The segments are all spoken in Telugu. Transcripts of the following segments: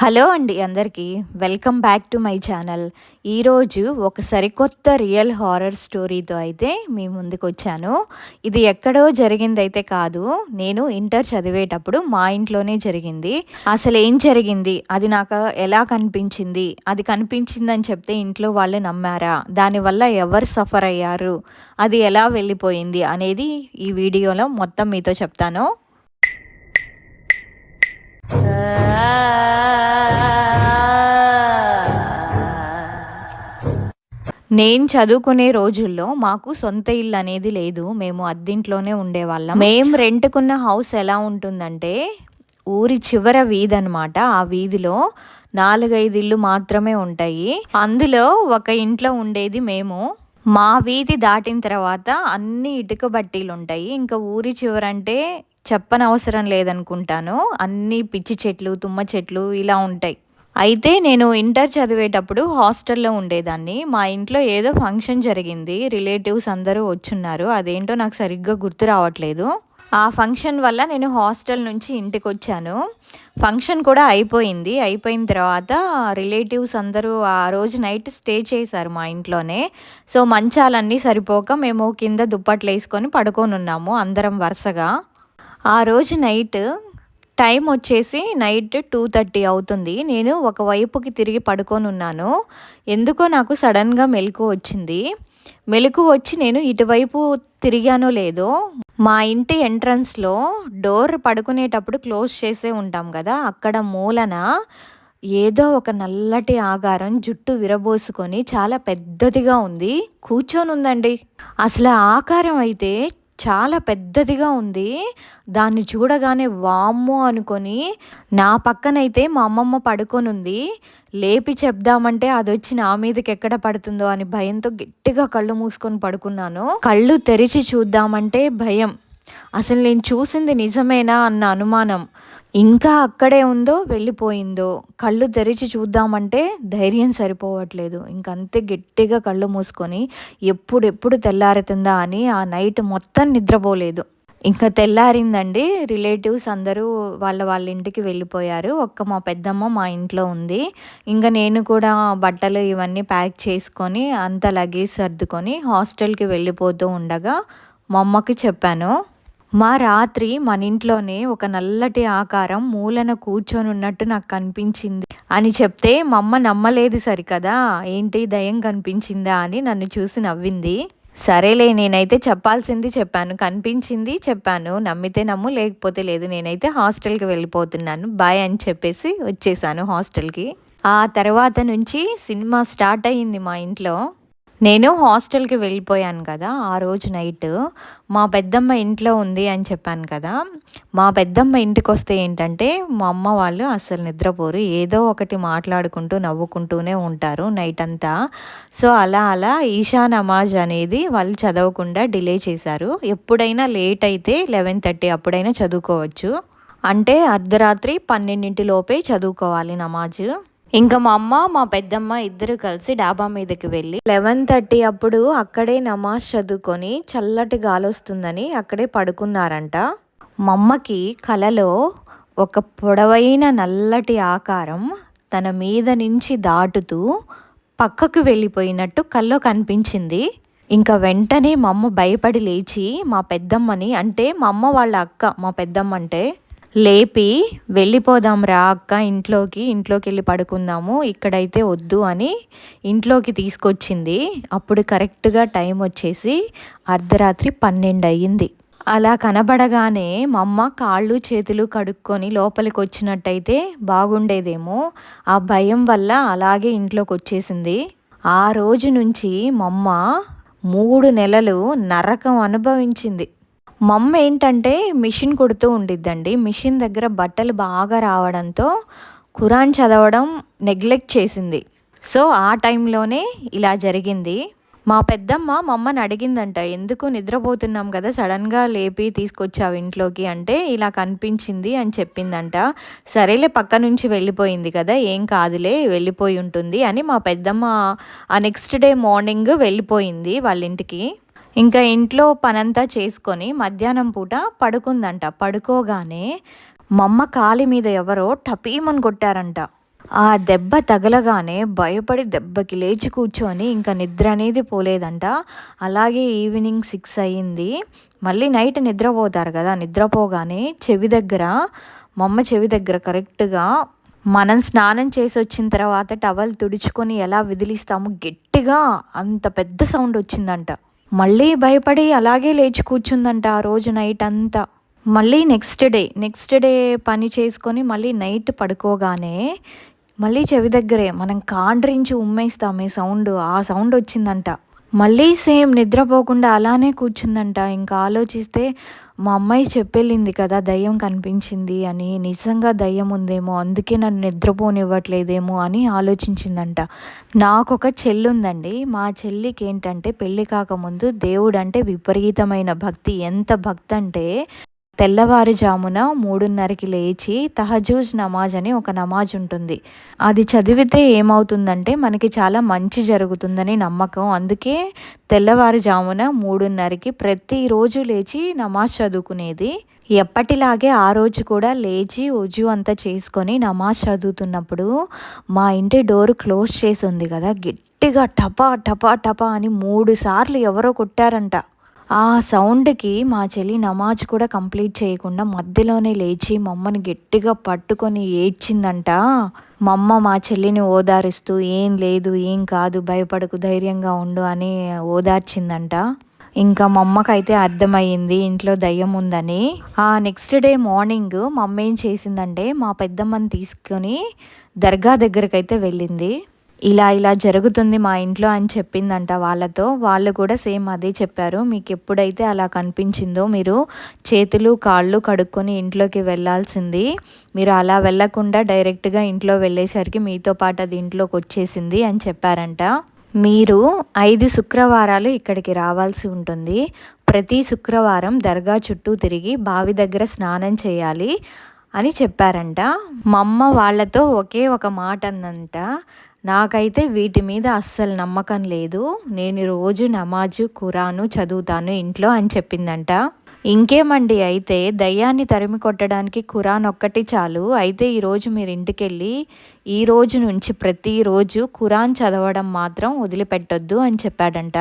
హలో అండి అందరికీ. Welcome back to my channel. ఈరోజు ఒక సరికొత్త రియల్ హారర్ స్టోరీతో అయితే మీ ముందుకు వచ్చాను. ఇది ఎక్కడో జరిగిందైతే కాదు. నేను ఇంటర్ చదివేటప్పుడు మా ఇంట్లోనే జరిగింది. అసలు ఏం జరిగింది? అది నాకు ఎలా కనిపించింది? అది కనిపించిందని చెప్తే ఇంట్లో వాళ్ళు నమ్మారా? దానివల్ల ఎవరు సఫర్ అయ్యారు? అది ఎలా వెళ్ళిపోయింది అనేది ఈ వీడియోలో మొత్తం మీతో చెప్తాను. నేను చదువుకునే రోజుల్లో మాకు సొంత ఇల్లు అనేది లేదు. మేము అద్దింట్లోనే ఉండేవాళ్ళం. మేము రెంట్కున్న హౌస్ ఎలా ఉంటుందంటే ఊరి చివర వీధి అనమాట ఆ వీధిలో నాలుగైదు ఇల్లు మాత్రమే ఉంటాయి. అందులో ఒక ఇంట్లో ఉండేది మేము. మా వీధి దాటిన తర్వాత అన్ని ఇటుక బట్టీలు ఉంటాయి ఇంకా ఊరి చివరంటే చెప్పనవసరం లేదనుకుంటాను. అన్ని పిచ్చి చెట్లు తుమ్మ చెట్లు ఇలా ఉంటాయి. అయితే నేను ఇంటర్ చదివేటప్పుడు హాస్టల్లో ఉండేదాన్ని. మా ఇంట్లో ఏదో ఫంక్షన్ జరిగింది. రిలేటివ్స్ అందరూ వచ్చున్నారు. అదేంటో నాకు సరిగ్గా గుర్తు రావట్లేదు. ఆ ఫంక్షన్ వల్ల నేను హాస్టల్ నుంచి ఇంటికి వచ్చాను ఫంక్షన్ కూడా అయిపోయింది. అయిపోయిన తర్వాత రిలేటివ్స్ అందరూ ఆ రోజు నైట్ స్టే చేశారు మా ఇంట్లోనే. సో మంచాలన్నీ సరిపోక మేము కింద దుప్పట్లు వేసుకొని పడుకొని ఉన్నాము అందరం వరుసగా. ఆ రోజు నైట్ టైం వచ్చేసి నైట్ టూ థర్టీ అవుతుంది. నేను ఒకవైపుకి తిరిగి పడుకొని ఉన్నాను. ఎందుకో నాకు సడన్గా మెలకు వచ్చింది. మెలకు వచ్చి నేను ఇటువైపు తిరిగానో లేదో మా ఇంటి ఎంట్రన్స్లో డోర్ పడుకునేటప్పుడు క్లోజ్ చేసే ఉంటాం కదా అక్కడ మూలన ఏదో ఒక నల్లటి ఆకారం జుట్టు విరబోసుకొని చాలా పెద్దదిగా ఉంది. కూర్చొని ఉందండి అసలు ఆకారం అయితే చాలా పెద్దదిగా ఉంది. దాన్ని చూడగానే వామ్మో అనుకొని నా పక్కనైతే మా అమ్మమ్మ పడుకొని ఉంది లేపి చెప్దామంటే అది వచ్చి నా మీదకి ఎక్కడ పడుతుందో అని భయంతో గట్టిగా కళ్ళు మూసుకొని పడుకున్నాను. కళ్ళు తెరిచి చూద్దామంటే భయం. అసలు నేను చూసింది నిజమేనా అన్న అనుమానం. ఇంకా అక్కడే ఉందో వెళ్ళిపోయిందో కళ్ళు తెరిచి చూద్దామంటే ధైర్యం సరిపోవట్లేదు. ఇంకంతే గట్టిగా కళ్ళు మూసుకొని ఎప్పుడెప్పుడు తెల్లారుతుందా అని ఆ నైట్ మొత్తం నిద్రపోలేదు. ఇంకా తెల్లారిందండి. రిలేటివ్స్ అందరూ వాళ్ళ వాళ్ళ ఇంటికి వెళ్ళిపోయారు. ఒక్క మా పెద్దమ్మ మా ఇంట్లో ఉంది. ఇంకా నేను కూడా బట్టలు ఇవన్నీ ప్యాక్ చేసుకొని అంత లగేజ్ సర్దుకొని హాస్టల్కి వెళ్ళిపోతూ ఉండగా మా అమ్మకి చెప్పాను. మా రాత్రి మన ఇంట్లోనే ఒక నల్లటి ఆకారం మూలన కూర్చొని ఉన్నట్టు నాకు కనిపించింది. అని చెప్తే మా అమ్మ నమ్మలేదు సరికదా? ఏంటి దయం కనిపించిందా? అని నన్ను చూసి నవ్వింది. సరేలే నేనైతే చెప్పాల్సింది చెప్పాను. కనిపించింది చెప్పాను. నమ్మితే నమ్ము లేకపోతే లేదు. నేనైతే హాస్టల్కి వెళ్ళిపోతున్నాను. బాయ్ అని చెప్పేసి వచ్చేసాను హాస్టల్కి. ఆ తర్వాత నుంచి సినిమా స్టార్ట్ అయ్యింది మా ఇంట్లో. నేను హాస్టల్కి వెళ్ళిపోయాను కదా ఆ రోజు నైట్. మా పెద్దమ్మ ఇంట్లో ఉంది అని చెప్పాను కదా మా పెద్దమ్మ ఇంటికి వస్తే ఏంటంటే మా అమ్మ వాళ్ళు అసలు నిద్రపోరు. ఏదో ఒకటి మాట్లాడుకుంటూ నవ్వుకుంటూనే ఉంటారు నైట్ అంతా. సో అలా అలా ఈషా నమాజ్ అనేది వాళ్ళు చదవకుండా డిలే చేశారు. ఎప్పుడైనా లేట్ అయితే లెవెన్ థర్టీ అప్పుడైనా చదువుకోవచ్చు. అంటే అర్ధరాత్రి పన్నెండింటిలోపే చదువుకోవాలి నమాజ్. ఇంకా మా అమ్మ మా పెద్దమ్మ ఇద్దరు కలిసి డాబా మీదకి వెళ్ళి లెవెన్ థర్టీ అప్పుడు అక్కడే నమాజ్ చదువుకొని చల్లటి గాలి వస్తుందని అక్కడే పడుకున్నారంట. మా అమ్మకి కలలో ఒక పొడవైన నల్లటి ఆకారం తన మీద నుంచి దాటుతూ పక్కకు వెళ్ళిపోయినట్టు కల్లో కనిపించింది. ఇంకా వెంటనే మా అమ్మ భయపడి లేచి మా పెద్దమ్మని అంటే మా అమ్మ వాళ్ళ అక్క మా పెద్దమ్మ అంటే లేపి వెళ్ళిపోదాం రా అక్క ఇంట్లోకి ఇంట్లోకి వెళ్ళి పడుకుందాము ఇక్కడైతే వద్దు అని ఇంట్లోకి తీసుకొచ్చింది. అప్పుడు కరెక్ట్గా టైం వచ్చేసి అర్ధరాత్రి పన్నెండు అయ్యింది అలా కనబడగానే మా అమ్మ కాళ్ళు చేతులు కడుక్కొని లోపలికి వచ్చినట్టయితే బాగుండేదేమో. ఆ భయం వల్ల అలాగే ఇంట్లోకి వచ్చేసింది ఆ రోజు నుంచి మా అమ్మ మూడు నెలలు నరకం అనుభవించింది. మమ్మ ఏంటంటే మిషన్ కుడుతూ ఉండిద్దండి. మిషన్ దగ్గర బట్టలు బాగా రావడంతో ఖురాన్ చదవడం నెగ్లెక్ట్ చేసింది. సో ఆ టైంలోనే ఇలా జరిగింది. మా పెద్దమ్మ మమ్మని అడిగిందంట ఎందుకు నిద్రపోతున్నాం కదా? సడన్గా లేపి తీసుకొచ్చావు ఇంట్లోకి అంటే ఇలా కనిపించింది అని చెప్పిందంట. సరేలే పక్క నుంచి వెళ్ళిపోయింది కదా ఏం కాదులే వెళ్ళిపోయి ఉంటుంది అని మా పెద్దమ్మ ఆ నెక్స్ట్ డే మార్నింగ్ వెళ్ళిపోయింది వాళ్ళ ఇంటికి. ఇంకా ఇంట్లో పనంతా చేసుకొని మధ్యాహ్నం పూట పడుకుందంట. పడుకోగానే మమ్మ కాలి మీద ఎవరో టపీమని కొట్టారంట. ఆ దెబ్బ తగలగానే భయపడి దెబ్బకి లేచి కూర్చొని ఇంకా నిద్ర అనేది పోలేదంట. అలాగే ఈవినింగ్ సిక్స్ అయ్యింది. మళ్ళీ నైట్ నిద్రపోతారు కదా నిద్రపోగానే చెవి దగ్గర మమ్మ చెవి దగ్గర కరెక్ట్గా మనం స్నానం చేసి వచ్చిన తర్వాత టవల్ తుడుచుకొని ఎలా విదిలిస్తామో గట్టిగా అంత పెద్ద సౌండ్ వచ్చిందంట. మళ్ళీ భయపడి అలాగే లేచి కూర్చుందంట ఆ రోజు నైట్ అంతా. మళ్ళీ నెక్స్ట్ డే నెక్స్ట్ డే పని చేసుకొని మళ్ళీ నైట్ పడుకోగానే మళ్ళీ చెవి దగ్గరే మనం కాండ్రించి ఉమ్మేస్తామే సౌండ్ ఆ సౌండ్ వచ్చిందంట. మళ్ళీ సేమ్ నిద్రపోకుండా అలానే కూర్చుందంట. ఇంకా ఆలోచిస్తే మా అమ్మాయి చెప్పెళ్ళింది కదా దయ్యం కనిపించింది అని నిజంగా దయ్యం ఉందేమో అందుకే నన్ను నిద్రపోనివ్వట్లేదేమో అని ఆలోచించిందంట. నాకు ఒక చెల్లి ఉందండి మా చెల్లికి ఏంటంటే పెళ్ళి కాకముందు దేవుడు అంటే విపరీతమైన భక్తి. ఎంత భక్తి అంటే తెల్లవారుజామున మూడున్నరకి లేచి తహజూజ్ నమాజ్ అని ఒక నమాజ్ ఉంటుంది. అది చదివితే ఏమవుతుందంటే మనకి చాలా మంచి జరుగుతుందని నమ్మకం. అందుకే తెల్లవారుజామున మూడున్నరకి ప్రతిరోజు లేచి నమాజ్ చదువుకునేది. ఎప్పటిలాగే ఆ రోజు కూడా లేచి ఉజు అంతా చేసుకొని నమాజ్ చదువుతున్నప్పుడు మా ఇంటి డోర్ క్లోజ్ చేసి ఉంది కదా గట్టిగా టపా టపా టపా అని మూడు సార్లు ఎవరో కొట్టారంట. ఆ సౌండ్కి మా చెల్లి నమాజ్ కూడా కంప్లీట్ చేయకుండా మధ్యలోనే లేచి మమ్మని గట్టిగా పట్టుకొని ఏడ్చిందంట. మా అమ్మ మా చెల్లిని ఓదారుస్తూ ఏం లేదు ఏం కాదు భయపడకు ధైర్యంగా ఉండు అని ఓదార్చిందంట. ఇంకా మా అమ్మకైతే అర్థమయ్యింది ఇంట్లో దయ్యం ఉందని. ఆ నెక్స్ట్ డే మార్నింగ్ మా అమ్మ ఏం చేసిందంటే మా పెద్దమ్మని తీసుకొని దర్గా దగ్గరకైతే వెళ్ళింది. ఇలా ఇలా జరుగుతుంది మా ఇంట్లో అని చెప్పిందంట వాళ్ళతో. వాళ్ళు కూడా సేమ్ అదే చెప్పారు. మీకు ఎప్పుడైతే అలా కనిపించిందో మీరు చేతులు కాళ్ళు కడుక్కొని ఇంట్లోకి వెళ్ళాల్సింది. మీరు అలా వెళ్ళకుండా డైరెక్ట్గా ఇంట్లో వెళ్ళేసరికి మీతో పాటు అది ఇంట్లోకి వచ్చేసింది అని చెప్పారంట. మీరు ఐదు శుక్రవారాలు ఇక్కడికి రావాల్సి ఉంటుంది. ప్రతి శుక్రవారం దర్గా చుట్టూ తిరిగి బావి దగ్గర స్నానం చేయాలి అని చెప్పారంట. మా అమ్మ వాళ్ళతో ఒకే ఒక మాట అందంట నాకైతే వీటి మీద అస్సలు నమ్మకం లేదు. నేను రోజు నమాజు ఖురాను చదువుతాను ఇంట్లో అని చెప్పిందంట. ఇంకేమండి అయితే దయ్యాన్ని తరిమి కొట్టడానికి ఖురాన్ ఒక్కటి చాలు. అయితే ఈరోజు మీరు ఇంటికెళ్ళి ఈ రోజు నుంచి ప్రతిరోజు ఖురాన్ చదవడం మాత్రం వదిలిపెట్టొద్దు అని చెప్పాడంట.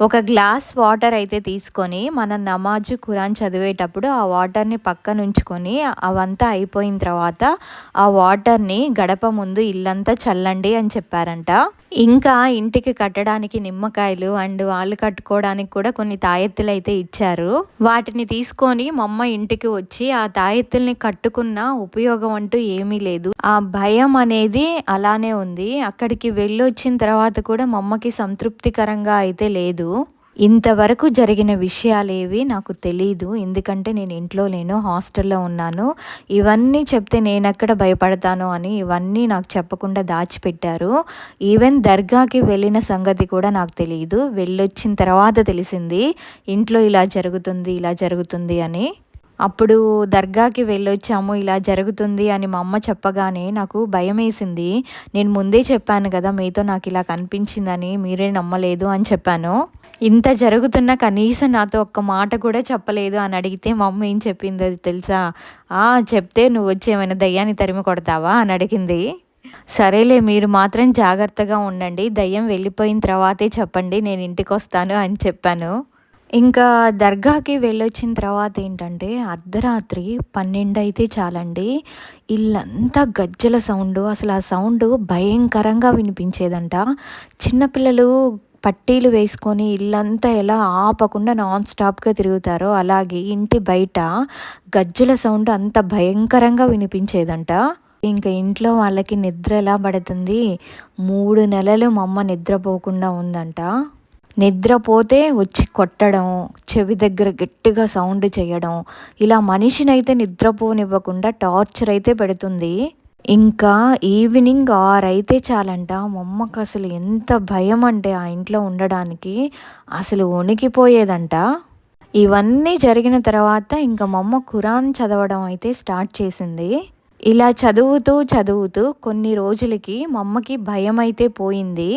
ఒక గ్లాస్ వాటర్ అయితే తీసుకొని మనం నమాజ్ ఖురాన్ చదివేటప్పుడు ఆ వాటర్ని పక్కన ఉంచుకొని అవంతా అయిపోయిన తర్వాత ఆ వాటర్ని గడప ముందు ఇల్లంతా చల్లండి అని చెప్పారంట. ఇంకా ఇంటికి కట్టడానికి నిమ్మకాయలు అండ్ వాళ్ళు కట్టుకోవడానికి కూడా కొన్ని తాయెత్తులు అయితే ఇచ్చారు. వాటిని తీసుకొని మా అమ్మ ఇంటికి వచ్చి ఆ తాయెత్తుల్ని కట్టుకున్న ఉపయోగం అంటూ ఏమీ లేదు. ఆ భయం అనేది అలానే ఉంది. అక్కడికి వెళ్ళొచ్చిన తర్వాత కూడా మమ్మకి సంతృప్తికరంగా అయితే లేదు. ఇంతవరకు జరిగిన విషయాలేవి నాకు తెలీదు. ఎందుకంటే నేను ఇంట్లో లేను హాస్టల్లో ఉన్నాను. ఇవన్నీ చెప్తే నేను ఎక్కడ భయపడతాను అని ఇవన్నీ నాకు చెప్పకుండా దాచిపెట్టారు. ఈవెన్ దర్గాకి వెళ్ళిన సంగతి కూడా నాకు తెలియదు వెళ్ళొచ్చిన తర్వాత తెలిసింది ఇంట్లో ఇలా జరుగుతుంది ఇలా జరుగుతుంది అని. అప్పుడు దర్గాకి వెళ్ళొచ్చాము ఇలా జరుగుతుంది అని మా అమ్మ చెప్పగానే నాకు భయం వేసింది నేను ముందే చెప్పాను కదా మీతో నాకు ఇలా కనిపించిందని మీరే నమ్మలేదు అని చెప్పాను. ఇంత జరుగుతున్న కనీసం నాతో ఒక్క మాట కూడా చెప్పలేదు అని అడిగితే మా అమ్మ ఏం చెప్పింది అది తెలుసా? ఆ చెప్తే నువ్వు వచ్చి ఏమైనా దయ్యాన్ని తరిమి కొడతావా? అని అడిగింది. సరేలే మీరు మాత్రం జాగ్రత్తగా ఉండండి దయ్యం వెళ్ళిపోయిన తర్వాతే చెప్పండి నేను ఇంటికి వస్తాను అని చెప్పాను. ఇంకా దర్గాకి వెళ్ళొచ్చిన తర్వాత ఏంటంటే అర్ధరాత్రి పన్నెండు అయితే చాలండి. ఇల్లంతా గజ్జల సౌండ్. అసలు ఆ సౌండ్ భయంకరంగా వినిపించేదంట. చిన్నపిల్లలు పట్టీలు వేసుకొని ఇల్లంతా ఎలా ఆపకుండా నాన్ స్టాప్గా తిరుగుతారో అలాగే ఇంటి బయట గజ్జల సౌండ్ అంత భయంకరంగా వినిపించేదంట. ఇంకా ఇంట్లో వాళ్ళకి నిద్ర ఎలా పడుతుంది? మూడు నెలలు మా అమ్మ నిద్రపోకుండా ఉందంట. నిద్రపోతే వచ్చి కొట్టడం చెవి దగ్గర గట్టిగా సౌండ్ చేయడం ఇలా మనిషినైతే నిద్రపోనివ్వకుండా టార్చర్ అయితే పెడుతుంది. ఇంకా ఈవినింగ్ ఆరు అయితే చాలంట. మమ్మకు అసలు ఎంత భయం అంటే ఆ ఇంట్లో ఉండడానికి అసలు వణికిపోయేదంట. ఇవన్నీ జరిగిన తర్వాత ఇంకా మమ్మ ఖురాన్ చదవడం అయితే స్టార్ట్ చేసింది. ఇలా చదువుతూ చదువుతూ కొన్ని రోజులకి మమ్మకి భయం అయితే పోయింది.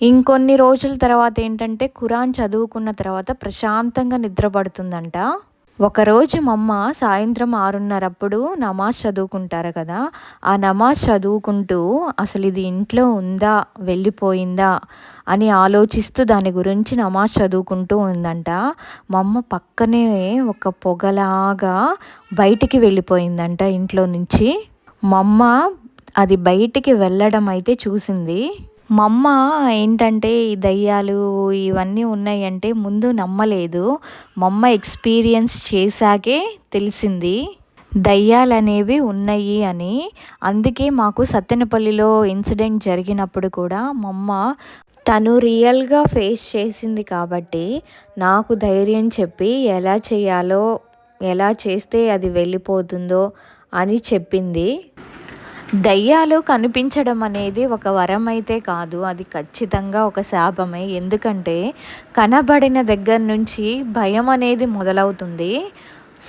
ఇంకొన్ని రోజుల తర్వాత ఏంటంటే ఖురాన్ చదువుకున్న తర్వాత ప్రశాంతంగా నిద్రపడుతుందంట. ఒకరోజు మా అమ్మ సాయంత్రం ఆరున్నరప్పుడు నమాజ్ చదువుకుంటారు కదా ఆ నమాజ్ చదువుకుంటూ అసలు ఇది ఇంట్లో ఉందా వెళ్ళిపోయిందా అని ఆలోచిస్తూ దాని గురించి నమాజ్ చదువుకుంటూ ఉందంట. మా అమ్మ పక్కనే ఒక పొగలాగా బయటికి వెళ్ళిపోయిందంట ఇంట్లో నుంచి. మా అమ్మ అది బయటికి వెళ్ళడం అయితే చూసింది. మా అమ్మ ఏంటంటే ఈ దయ్యాలు ఇవన్నీ ఉన్నాయంటే ముందు నమ్మలేదు. మా అమ్మ ఎక్స్పీరియన్స్ చేశాకే తెలిసింది. దయ్యాలు అనేవి ఉన్నాయి అని. అందుకే మాకు సత్తెనపల్లిలో ఇన్సిడెంట్ జరిగినప్పుడు కూడా మా అమ్మ తను రియల్గా ఫేస్ చేసింది కాబట్టి నాకు ధైర్యం చెప్పి ఎలా చేయాలో ఎలా చేస్తే అది వెళ్ళిపోతుందో అని చెప్పింది. దయ్యాలు కనిపించడం అనేది ఒక వరం అయితే కాదు. అది ఖచ్చితంగా ఒక శాపమే. ఎందుకంటే కనబడిన దగ్గర నుంచి భయం అనేది మొదలవుతుంది.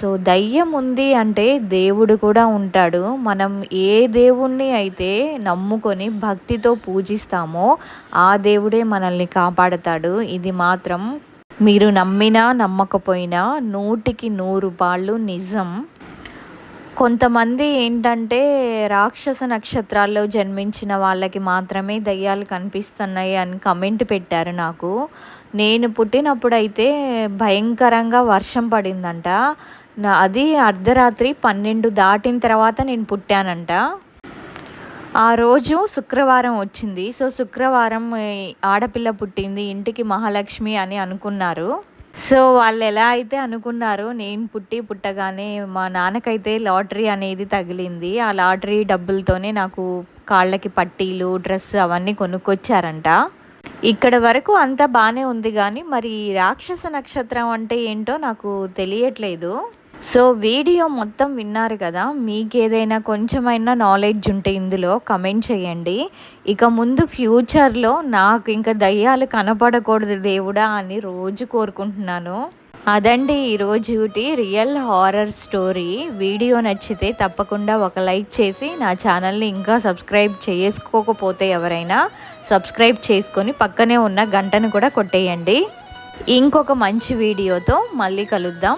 సో దయ్యం ఉంది అంటే దేవుడు కూడా ఉంటాడు. మనం ఏ దేవుణ్ణి అయితే నమ్ముకొని భక్తితో పూజిస్తామో ఆ దేవుడే మనల్ని కాపాడతాడు. ఇది మాత్రం మీరు నమ్మినా నమ్మకపోయినా నూటికి నూరు పాళ్ళు నిజం. కొంతమంది ఏంటంటే రాక్షస నక్షత్రాల్లో జన్మించిన వాళ్ళకి మాత్రమే దయ్యాలు కనిపిస్తున్నాయి అని కమెంట్ పెట్టారు నాకు. నేను పుట్టినప్పుడైతే భయంకరంగా వర్షం పడిందంట. నా అది అర్ధరాత్రి పన్నెండు దాటిన తర్వాత నేను పుట్టానంట. ఆ రోజు శుక్రవారం వచ్చింది. సో శుక్రవారం ఆడపిల్ల పుట్టింది ఇంటికి మహాలక్ష్మి అని అనుకున్నారు. సో వాళ్ళు ఎలా అయితే అనుకున్నారో నేను పుట్టి పుట్టగానే మా నాన్నకైతే లాటరీ అనేది తగిలింది. ఆ లాటరీ డబ్బులతోనే నాకు కాళ్ళకి పట్టీలు డ్రెస్ అవన్నీ కొనుక్కొచ్చారంట. ఇక్కడ వరకు అంతా బాగానే ఉంది కానీ మరి రాక్షస నక్షత్రం అంటే ఏంటో నాకు తెలియట్లేదు. సో వీడియో మొత్తం విన్నారు కదా మీకు ఏదైనా కొంచెమైనా నాలెడ్జ్ ఉంటే ఇందులో కమెంట్ చేయండి. ఇక ముందు ఫ్యూచర్లో నాకు ఇంకా దయ్యాలు కనపడకూడదు దేవుడా అని రోజు కోరుకుంటున్నాను. అదండి ఈరోజు రియల్ హారర్ స్టోరీ వీడియో నచ్చితే తప్పకుండా ఒక లైక్ చేసి నా ఛానల్ని ఇంకా సబ్స్క్రైబ్ చేసుకోకపోతే ఎవరైనా సబ్స్క్రైబ్ చేసుకొని పక్కనే ఉన్న గంటను కూడా కొట్టేయండి. ఇంకొక మంచి వీడియోతో మళ్ళీ కలుద్దాం.